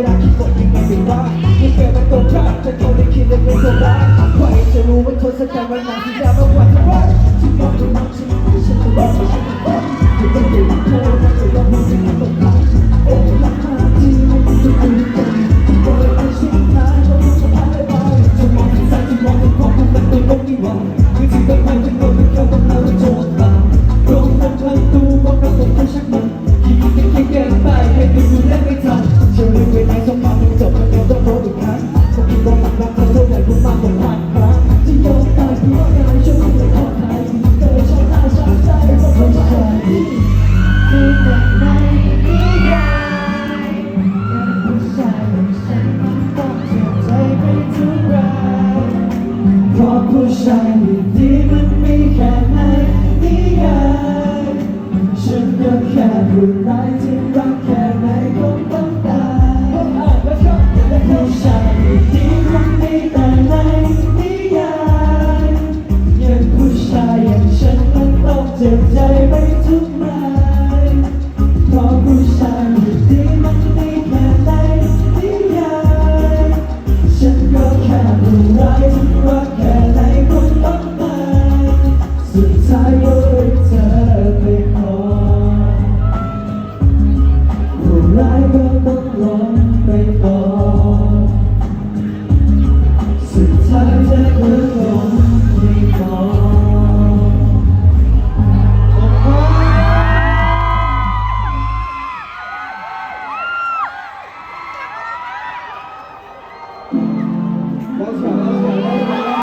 วลาคิดกดยังไงไม่ว่าที่เกิดเป็นตัวพลาดจะโทษได้คิดได้เป็นตัวร้ายใครจะรู้ว่าทศกัณฐ์วันไหนที่ดาวมาวันที่ว่าที่มองจะมองฉันฉันจะบอกว่าฉันจะบอกที่ต้องเดินเธอแล้วจะต้องมองที่มันตกหลังโอ้ละหาที่ไม่ได้จะคุยกันโอ้ยไอ้ชิ้นท้ายเราจะพาไปไปจะมองที่ซ้ายจะมองที่ขวาคงเป็นตัวตรงนี้ว่าคือที่ต้องไปจะโดนเป็น ดีๆมันมีแค่ในนิยายฉันก็แค่ผู้ร้ายที่